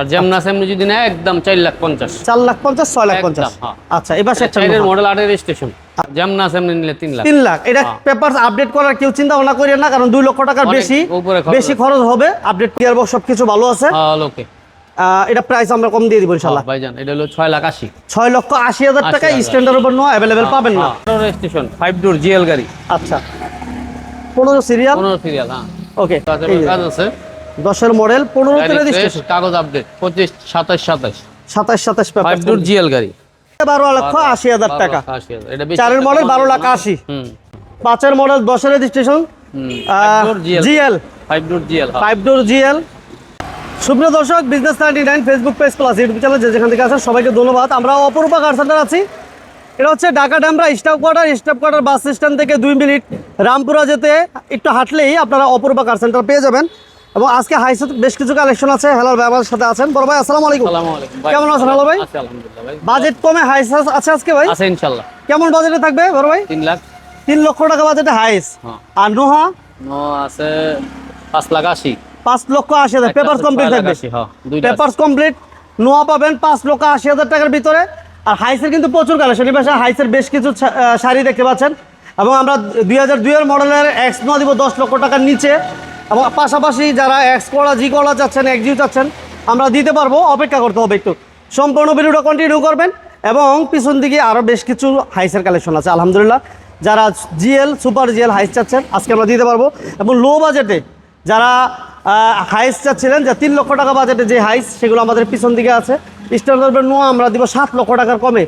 আর যেমন আছে এমনি যদি নেয় একদম চার লাখ পঞ্চাশ। চার লাখ পঞ্চাশ ছয় লাখ একদম, পঞ্চাশ। হ্যাঁ। আচ্ছা এবার একটা মডেল আটের স্টেশন যেমন আছে এমনি নিলে তিন লাখ। তিন লাখ। এটা হ্যাঁ। আপডেট করার কেউ চিন্তা ভাবনা করেন না কারণ দুই লক্ষ টাকার বেশি। বেশি খরচ হবে। আপডেট গিয়ারবক্স সবকিছু ভালো আছে। হ্যাঁ এটা প্রাইস আমরা কম দিয়ে দিব ইনশাল্লাহ ভাইজান এটা হলো ছয় লাখ আশি। ছয় লক্ষ আশি হাজার টাকা 80,000 স্ট্যান্ডার্ড উপর নো অ্যাভেলেবেল পাবেন না। স্টেশন ফাইভ ডোর জিএল গাড়ি। আচ্ছা। পনেরো সিরিয়াল পনেরো সিরিয়াল হ্যাঁ। ওকে কাজ আছে। দশের মডেল পনেরো রেজিস্ট্রেশন কাগজ আপডেট পঁচিশ সাতাশ সাতাশ। সাতাশ সাতাশ পেপার জিএল গাড়ি। বারো লক্ষ আশি হাজার টাকা। চারের মডেল বারো লাখ আশি। পাঁচের মডেল দশের registration GL five door GL five door GL সুপ্রিয় দর্শক business ninety nine Facebook page plus YouTube channel যে যেখান থেকে আছেন সবাইকে ধন্যবাদ। আমরা অপরূপা কার সেন্টার আছি। এটা হচ্ছে Dhaka Demra staff quarter staff quarter bus stand থেকে দুই মিনিট। রামপুরা যেতে একটু হাঁটলেই আপনারা অপরূপা কার সেন্টার পেয়ে যাবেন। এবং আজকে হাইসেট বেশ কিছু কালেকশন আছে হেলার ব্যবহার সাথে আছেন। বড় ভাই আসসালামু আলাইকুম। আসসালামু আলাইকুম কেমন আছেন, ভালো ভাই? আলহামদুলিল্লাহ ভাই। বাজেট কমে হাইস আছে আজকে ভাই? আছে ইনশাল্লাহ। কেমন বাজেটে থাকবে বড় ভাই? তিন লাখ। তিন লক্ষ টাকা বাজেটে হাইস হ্যাঁ। আর নোহা নো আছে পাঁচ লাখ আশি। পাঁচ লক্ষ আশি হাজার। একটা পেপার কমপ্লিট থাকবে। আশি, হ্যাঁ, পেপারস কমপ্লিট নোয়া পাবেন পাঁচ লক্ষ আশি হাজার টাকার ভিতরে। আর হাইসের কিন্তু প্রচুর কালেকশন এবার হাইসের বেশ কিছু শাড়ি দেখতে পাচ্ছেন। এবং আমরা দুই হাজার দুইয়ের মডেলের এক্স নোয়া দিব দশ লক্ষ টাকার নিচে। এবং পাশাপাশি যারা এক্স কলা জি কলা চাচ্ছেন এক্সিউ চাচ্ছেন, আমরা দিতে পারব, অপেক্ষা করতে হবে একটু। সম্পূর্ণ ভিডিওটা কন্টিনিউ করবেন এবং পিছন দিকে আরও বেশ কিছু হাইসের কালেকশন আছে, আলহামদুলিল্লাহ। যারা জিএল সুপার জিএল হাইস চাচ্ছেন, আজকে আমরা দিতে পারব। এবং লো বাজেটে যারা হাইস চাচ্ছিলেন, যে তিন লক্ষ টাকা বাজেটে যে হাইস সেগুলো আমাদের পিছন দিকে আছে। স্ট্যান্ডার্ড উপর নোয়া আমরা দিব সাত লক্ষ টাকার কমে।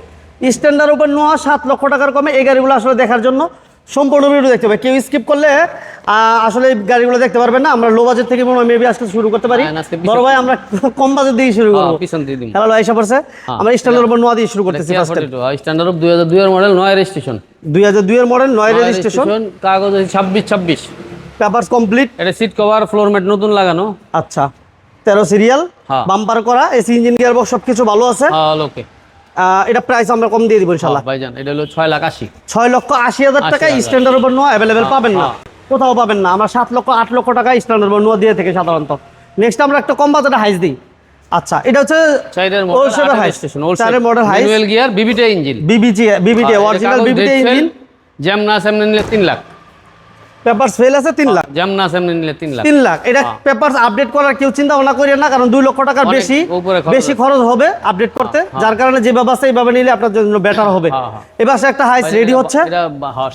স্ট্যান্ডার্ড উপর নোয়া সাত লক্ষ টাকার কমে। এই গাড়িগুলো আসলে দেখার জন্য সম্পূর্ণ ভিডিও দেখতে হবে। কেউ স্কিপ করলে আসলে গাড়িগুলো দেখতে পারবেন না। আমরা লো বাজেট থেকে মনে হয় মেবি আজকে শুরু করতে পারি। হ্যাঁ, বড় ভাই আমরা কম বাজেট দিয়ে শুরু হ্যাঁ, করব পিছন দিয়ে দিন হ্যালো এসে পড়ছে? আমরা স্ট্যান্ডার্ড উপর নোয়া দিয়ে শুরু করতেছি ফার্স্ট স্ট্যান্ডার্ড দুই হাজার দুইয়ের মডেল নয় রেজিস্ট্রেশন দুই হাজার দুইয়ের মডেল নয় রেজিস্ট্রেশন কাগজ ছাব্বিশ ছাব্বিশ। পেপারস কমপ্লিট এটা সিট কভার ফ্লোর ম্যাট নতুন লাগানো। আচ্ছা। তেরো সিরিয়াল হ্যাঁ। বাম্পার করা এসি ইঞ্জিন গিয়ার বক্স সবকিছু ভালো আছে। হ্যাঁ আহ, এটা প্রাইস আমরা কম দিয়ে দিব ইনশাল্লাহ ভাইজান এটা হলো ছয় লাখ আশি। ছয় লক্ষ আশি হাজার টাকা 80,000 স্ট্যান্ডার্ড উপর নোয়া অ্যাভেলেবেল পাবেন না। হ্যাঁ। কোথাও পাবেন না। আমরা সাত লক্ষ আট লক্ষ টাকা স্ট্যান্ডার্ড উপর নোয়া দিয়ে থেকে সাধারণত। নেক্সট আমরা একটা কম বাজারে হাইস দিই। আচ্ছা এটা হচ্ছে চাইরের মডেল এর স্টেশন চারের model height। ম্যানুয়াল গিয়ার বিবিটা engine BBG VVT original VVT engine jam না সামনে নিলে তিন লাখ। পেপারস ফেল আছে লাখ। জ্যাম না সামনে নিলে লাখ। লাখ। এটা হ্যাঁ। পেপারস আপডেট করার কেউ চিন্তা ভাবনা করেন না কারণ লক্ষ টাকার বেশি বেশি খরচ হবে আপডেট করতে যার কারণে যে ব্যবস্থা এইভাবে নিলে আপনার জন্য বেটার হবে। হ্যাঁ, হ্যাঁ। এবার একটা হাইস রেডি হচ্ছে। এটা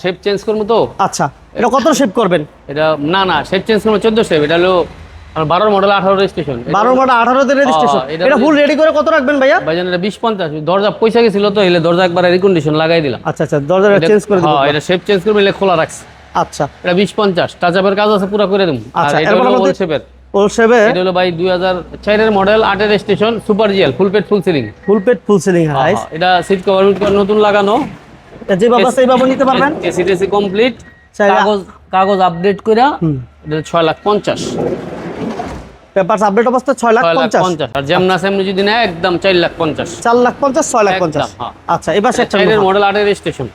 শেপ চেঞ্জ করব তো? আচ্ছা এটা কত শেপ করবেন? এটা না না শেপ চেঞ্জ করব শেপ এটা হলো বারোর মডেল আঠারো রেজিস্ট্রেশন মডেল আঠারো রেজিস্ট্রেশন হ্যাঁ, এটা ফুল রেডি করে কত রাখবেন ভাইয়া? ভাইজান এটা বিশ পঞ্চাশ। দরজা পয়সা গেছিল তো এলে দরজা একবার রিকন্ডিশন লাগাই দিলাম। আচ্ছা আচ্ছা দরজা চেঞ্জ করে হ্যাঁ এটা শেপ চেঞ্জ করবে এলে খোলা রাখছে। আচ্ছা। এটা 20 50 টাচাপের কাজ আছে পুরো করে দেব। আচ্ছা এটা model 8 station super GL full পেট ফুল সিলিং ফুল পেট ফুল সিলিং এটা সিট কভার নতুন লাগানো। যে বাবা নিতে পারবেন? এসি কমপ্লিট কাগজ আপডেট কইরা এটা 6 লাখ 50 পেপার আপডেট অবস্থা ছয় লাখ পঞ্চাশ। আর যেমন আছে যদি না একদম চার লাখ পঞ্চাশ। চার লাখ পঞ্চাশ ছয় লাখ পঞ্চাশ। হ্যাঁ। আচ্ছা এবার একটা মডেল আটের স্টেশন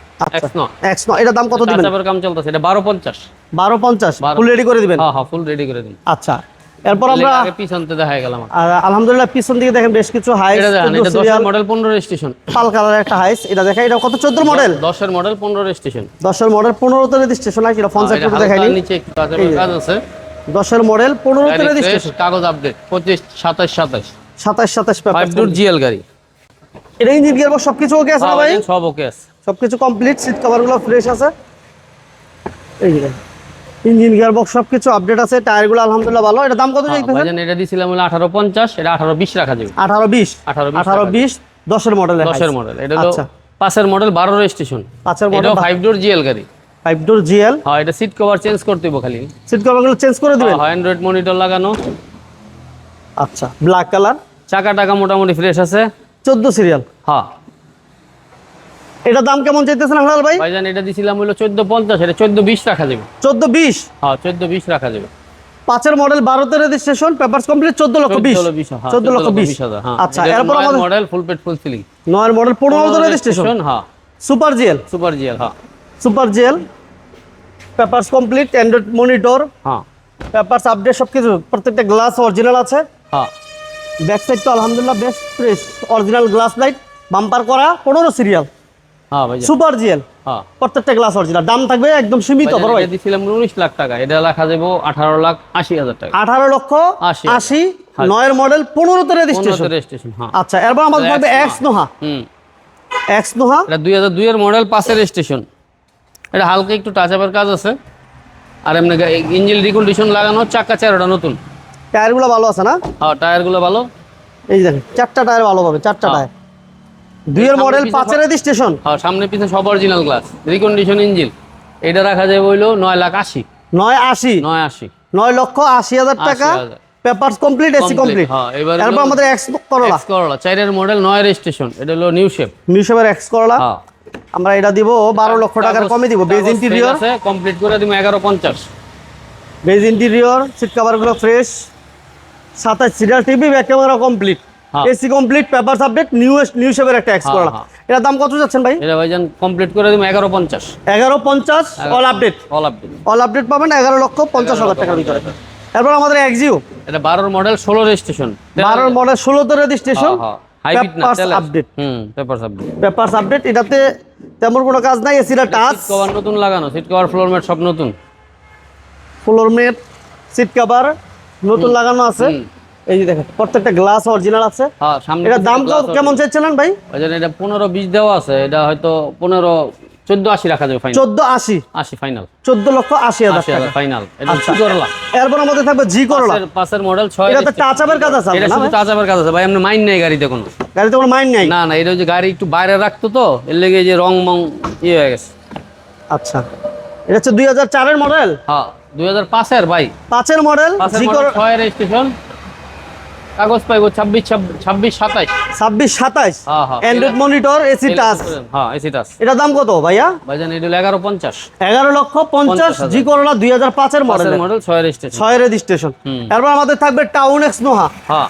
এটা দাম কত দিবেন? কাম চলতেছে। এটা বারো পঞ্চাশ। বারো পঞ্চাশ। ফুল রেডি করে দিবেন? হ্যাঁ, হ্যাঁ ফুল রেডি করে দিন আচ্ছা। এরপর আমরা পিছনতে দেখা গেল আলহামদুলিল্লাহ পিছন দিকে দেখেন বেশ কিছু Hiace model 15 station pearl colour একটা হাইস এটা দেখেন এটা কত? 14 মডেল 10 এর মডেল 15 স্টেশন 10 এর মডেল 15 তে স্টেশন আছে এটা ফোন সেট দেখাইনি নিচে কাজ আছে। দশের মডেল পনেরোতে রেজিস্ট্রেশন কাগজ আপডেট পঁচিশ সাতাশ সাতাশ। সাতাশ সাতাশ পেপার ফাইভ ডোর জিএল গাড়ি। এটা ইঞ্জিন গিয়ার বক্স সবকিছু ওকে আছে না ভাই? সব ওকে আছে। সবকিছু কমপ্লিট সিট কভারগুলো ফ্রেশ আছে। এই ইঞ্জিন গিয়ার বক্স সবকিছু আপডেট আছে টায়ারগুলো আলহামদুলিল্লাহ ভালো। এটা দাম কত হ্যাঁ, চাইতেছেন? ভাইজান এটা দিছিলাম হলো আঠারো পঞ্চাশ এটা আঠারো বিশ রাখা যাবে। আঠারো বিশ? 18 20 আঠারো বিশ দশের মডেল মডেল এটা হলো আচ্ছা। পাঁচের মডেল বারোর স্টেশন পাঁচের মডেল এটাও ফাইভ ডোর জিএল গাড়ি। ফাইভ ডোর জিএল হ্যাঁ এটা সিট কভার চেঞ্জ করতে হবে খালি। সিট কভারগুলো চেঞ্জ করে দিবেন? হ্যাঁ অ্যান্ড্রয়েড মনিটর লাগানো। আচ্ছা ব্ল্যাক কালার চাকা টাকা মোটামুটি ফ্রেশ আছে। চোদ্দ সিরিয়াল হ্যাঁ। এটার দাম কেমন চাইতেছেন হালাল ভাই? ভাইজান এটা দিছিলাম হলো চোদ্দ পঞ্চাশ এটা চোদ্দ বিশ রাখা যাবে। চোদ্দ বিশ? হ্যাঁ চোদ্দ বিশ রাখা যাবে। পাঁচের মডেল বারোতে রেজিস্ট্রেশন পেপার কমপ্লিট চোদ্দ লক্ষ বিশ। চোদ্দ বিশ হ্যাঁ, চোদ্দ লক্ষ বিশ। হাজার, হ্যাঁ। আচ্ছা এরপর আমাদের মডেল ফুল পেট ফুল সিলিং নয়ের মডেল পনেরোতে রেজিস্ট্রেশন হ্যাঁ। সুপার জিএল সুপার জিএল হ্যাঁ। Super GL papers complete android monitor হ্যাঁ। পেপারস আপডেট সব কিছু প্রত্যেকটা গ্লাস অরিজিনাল আছে। হ্যাঁ। ব্যাক সাইড তো আলহামদুলিল্লাহ বেশ fresh original glass light bumper করা পনেরো সিরিয়াল হ্যাঁ ভাইজান। সুপার জিএল হ্যাঁ। প্রত্যেকটা গ্লাস অরিজিনাল দাম থাকবে একদম সীমিত বড় ভাই। দিয়েছিলাম উনিশ লাখ টাকা এটা লেখা যাব আঠারো লাখ আশি হাজার টাকা। আঠারো লক্ষ আশি। আশি নয়ের মডেল পনেরোতে রেজিস্ট্রেশন পনেরোতে রেজিস্ট্রেশন হ্যাঁ। আচ্ছা এরপর আমাদের থাকবে এক্স নোহা হুম। এক্স নোহা এটা দুই হাজার দুইয়ের মডেল পাশের স্টেশন এটা হালকা একটু টাচ আপের কাজ আছে। আর এমনি ইঞ্জিন রিকন্ডিশন লাগানো চাকা চারোটা নতুন। টায়ারগুলো ভালো আছে না? হ্যাঁ টায়ারগুলো ভালো। এই দেখেন চারটা টায়ার ভালো পাবে চারটা হ্যাঁ। টায়ার। দুইয়ের মডেল পিছে পাঁচের রেজিস্ট্রেশন হ্যাঁ সামনে পিছনে সব অরিজিনাল গ্লাস রিকন্ডিশন ইঞ্জিন এটা রাখা যায় বইলো নয় লাখ আশি। নয় আশি। নয় আশি। নয় লক্ষ আশি হাজার টাকা। 80,000 পেপারস কমপ্লিট এসি কমপ্লিট হ্যাঁ, এবার এরপর আমাদের এক্স করলা এক্স করলা চারের মডেল নয় রেজিস্ট্রেশন এটা হলো নিউ শেপ মিউসেমের এক্স করলা হ্যাঁ। আমরা এটা দিব বারো লক্ষ টাকার কমে দিব। বেজ ইন্টেরিয়র আছে কমপ্লিট করে দিব এগারো পঞ্চাশ। বেজ ইন্টেরিয়র সিট কভারগুলো ফ্রেশ সাতাশ serial TV back camera complete. AC complete papers update new new শেপের একটা এক্স হ্যাঁ, করলা হ্যাঁ। এটার দাম কত যাচ্ছেন ভাই? এটা ভাইজান কমপ্লিট করে দিব এগারো পঞ্চাশ। এগারো পঞ্চাশ all update all update all update পাবেন এগারো লক্ষ পঞ্চাশ হাজার টাকার ভিতরে। এরপর আমাদের এক্সিও এটা বারোর মডেল ষোলো রেজিস্ট্রেশন বারোর মডেল ষোলোতে রেজিস্ট্রেশন হাইব্রিড না? পেপারস আপডেট হুম পেপারস আপডেট পেপারস আপডেট এটাতে তেমন কোনো কাজ নাই এসিটা টাচ কভার নতুন লাগানো সিট কভার ফ্লোর ম্যাট সব নতুন। ফ্লোর ম্যাট সিট কভার নতুন লাগানো আছে। এই যে দেখেন প্রত্যেকটা গ্লাস অরিজিনাল আছে। হ্যাঁ সামনে এটা দাম কেমন চাইছিলেন ভাই? এটা পনেরো বিশ দেওয়া আছে এটা হয়তো পনেরো চোদ্দ আশি রাখা যাবে ফাইনাল চোদ্দ আশি। আশি ফাইনাল চোদ্দ লক্ষ আশি হাজার টাকা। ফাইনাল এটা আচ্ছা। করলা এরপর আমাদের থাকবে জি করলা পাঁচের- পাঁচের মডেল ছয় এটাতে টাচ আপের কাজ আছে এটা শুধু ভাই? টাচ আপের কাজ আছে। ভাই আপনি মাইন্ড নেই গাড়িতে কোনো। গাড়িতে কোনো মাইন্ড নেই? না না এটা গাড়ি একটু বাইরে রাখতো তো এর লেগে যে রং মং ইয়ে হয়ে গেছে। আচ্ছা। এটা হচ্ছে দুই হাজার চারের মডেল হ্যাঁ দুই হাজার পাঁচের ভাই। পাঁচের মডেল পাঁচের জি মডেল ছয় রেজিস্ট্রেশন কাগজ পাইবো ছাব্বিশ ছাব্বিশ সাতাইশ। ছাব্বিশ সাতাইশ? হ্যাঁ, হ্যাঁ। অ্যান্ড্রয়েড মনিটর এসি টাচ হ্যাঁ এসি টাচ এটার দাম কত ভাইয়া? ভাইজান এটা হলো এগারো পঞ্চাশ। এগারো লক্ষ পঞ্চাশ জি করলা দুই হাজার পাঁচের মডেল মডেল ছয় রেজিস্ট্রেশন ছয় রেজিস্ট্রেশন হুম। এরপর আমাদের থাকবে টাউন এক্স নোহা হ্যাঁ।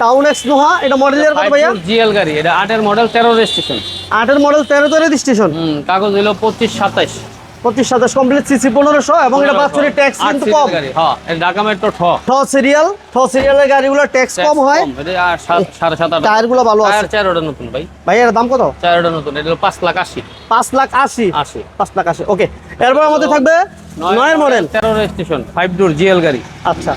টাউন এক্স নোহা এটা মডেলের কত ভাইয়া? জিএল গাড়ি এটা আটের মডেল তেরো রেজিস্ট্রেশন আটের মডেল তেরোতে রেজিস্ট্রেশন হুম কাগজ হলো পঁচিশ সাতাইশ। পঁচিশ সাতাশ কমপ্লিট সিসি পনেরোশো এবং এটা বাৎসরিক ট্যাক্স কিন্তু কম। হ্যাঁ এটা ঢাকা মেট্রো ঠ। ঠ সিরিয়াল ঠ সিরিয়ালের গাড়িগুলো ট্যাক্স কম হয়। সাড়ে সাত আট টায়ারগুলো ভালো আছে। চারোটা নতুন ভাই। ভাই এর দাম কত? চারোটা নতুন এটা পাঁচ লাখ আশি। পাঁচ লাখ আশি? আশি। পাঁচ লাখ আশি ওকে এরপর আমাদের থাকবে নয়ের মডেল তেরো রেজিস্ট্রেশন ফাইভ ডোর জিএল গাড়ি। আচ্ছা।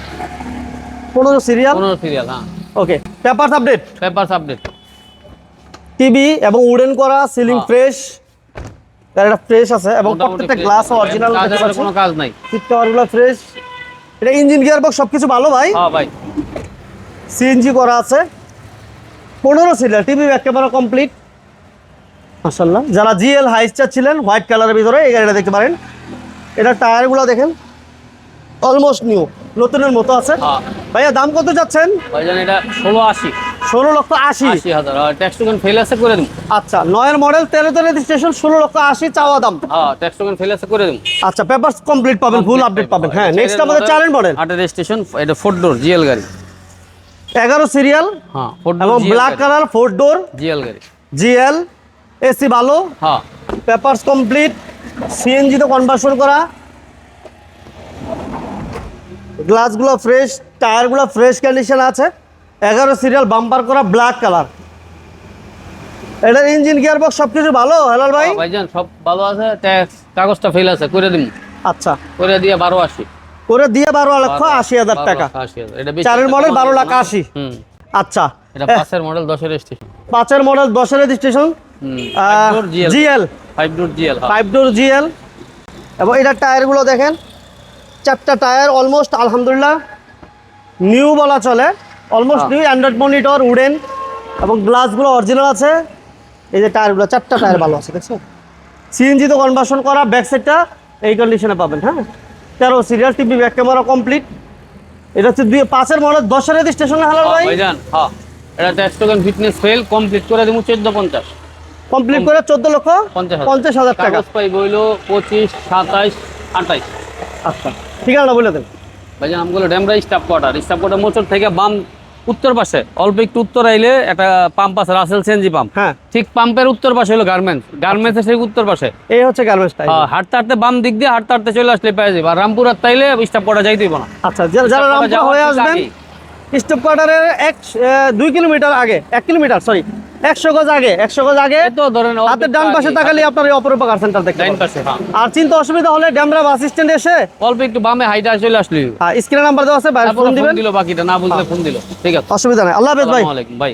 পনেরো সিরিয়াল পনেরো সিরিয়াল হ্যাঁ। Okay paper update papers update TV এবং উডেন করা সিলিং হ্যাঁ। ফ্রেশ একটা ফ্রেশ আছে এবং প্রত্যেকটা গ্লাস অরিজিনাল কোনো কাজ নাই। সিট কভারগুলো ফ্রেশ এটা ইঞ্জিন গিয়ার বক্স সবকিছু ভালো ভাই। হ্যাঁ ভাই। সিএনজি করা আছে। পনেরো serial TV back camera complete মাসাল্লাহ যারা জিএল হাইস্টার ছিলেন হোয়াইট কালারের ভিতরে এই গাড়িটা দেখতে পারেন। এটা টায়ারগুলো দেখেন। অলমোস্ট নিউ নতুনের মতো আছে। হ্যাঁ। ভাইয়া দাম কত যাচ্ছেন? ভাইজান এটা ষোলো আশি। ষোলো লক্ষ আশি। হাজার ট্যাক্স টোকেন ফেল আছে করে দিন আচ্ছা নয়ের মডেল তেরোতে রেজিস্ট্রেশন ষোলো লক্ষ আশি চাওয়া দাম। হ্যাঁ ট্যাক্স টোকেন ফেল আছে করে দিন আচ্ছা পেপার কমপ্লিট পাবেন ফুল আপডেট পাবেন। হ্যাঁ নেক্সট আমাদের চারের মডেল আটের রেজিস্ট্রেশন এটা ফোর ডোর জিএল গাড়ি। এগারো সিরিয়াল হ্যাঁ এবং black colour four door GL গাড়ি। জিএল এসি ভালো হ্যাঁ। পেপারস কমপ্লিট সিএনজি তো কনভার্সন করা। গ্লাসগুলো ফ্রেশ টায়ারগুলো ফ্রেশ কন্ডিশন আছে। এগারো সিরিয়াল বাম্পার করা ব্ল্যাক কালার এটার ইঞ্জিন গিয়ার বক্স সব কিছু ভালো হেলাল ভাই? হ্যাঁ, ভাইজান সব ভালো আছে। ট্যাক্স কাগজটা ফেল আছে করে দিন আচ্ছা। করে দিয়ে বারো আশি। করে দিয়ে বারো লক্ষ আশি হাজার টাকা। চারের মডেল বারো লাখ আশি। আচ্ছা। এটা পাঁচের মডেল দশের স্টেশন পাঁচের মডেল দশের GL GL five door GL five door GL এবং এটার টায়ারগুলো দেখেন। চারটা টায়ার অলমোস্ট আলহামদুলিল্লাহ নিউ বলা চলে। অলমোস্ট হ্যাঁ। নিউ অ্যান্ড্রয়েড মনিটর উডেন এবং গ্লাসগুলো অরিজিনাল আছে। এই যে টায়ারগুলো চারটা টায়ার ভালো আছে দেখছ? সিএনজি তো কনভার্সন করা ব্যাক সাইডটা এই কন্ডিশনে পাবেন হ্যাঁ? তেরো serial TV back camera complete এটা হচ্ছে দুই পাঁচের মডেল দশের রেজিস্ট্রেশনে হ্যালো ভাই। ভাইজান হ্যাঁ। এটা tax token fitness fail complete করে দিব চোদ্দ পঞ্চাশ। কমপ্লিট করে চোদ্দ লক্ষ পঞ্চাশ হাজার। পঞ্চাশ হাজার টাকা। পাই বইলো পঁচিশ সাতাইশ আঠাইশ। আচ্ছা ঠিকানা বলে দেন। ভাইজান আমগুলো Demra staff quarter. Staff quarter মোচর থেকে বাম উত্তর পাশে অল্প একটু উত্তর আইলে একটা পাম্প আছে রাসেল সেনজি পাম্প হ্যাঁ। ঠিক পাম্পের উত্তর পাশে হলো গার্মেন্টস গার্মেন্টসের সেই উত্তর পাশে। এই হচ্ছে গার্মেন্টস হ্যাঁ, হাঁটতে হাঁটতে বাম দিক দিয়ে হাঁটতে হাঁটতে চলে আসলে পেয়ে যাবে। আর রামপুর আর তাইলে স্টপ করা যাইতেই না। আচ্ছা যারা রামপুরা হয়ে আসবেন স্টপ কোয়ার্টারের এক দুই কিলোমিটার আগে এক কিলোমিটার সরি একশো গজ আগে একশো গজ আগে। তো ধরেন হাতের ডান পাশে। তাকালে আপনার এই অপরূপকার সেন্টার দেখতে হ্যাঁ। আর চিন্তা অসুবিধা হলে ড্যামরা বাস স্ট্যান্ড এসে অল্প একটু বামে হাইটা চলে আসলি। স্ক্রিনে নাম্বার দেওয়া আছে বাইরে ফোন দিবেন। দিল বাকিটা না বুঝলে ফোন দিল। ঠিক আছে। অসুবিধা নেই। আল্লাহ হাফেজ ভাই। ভাই।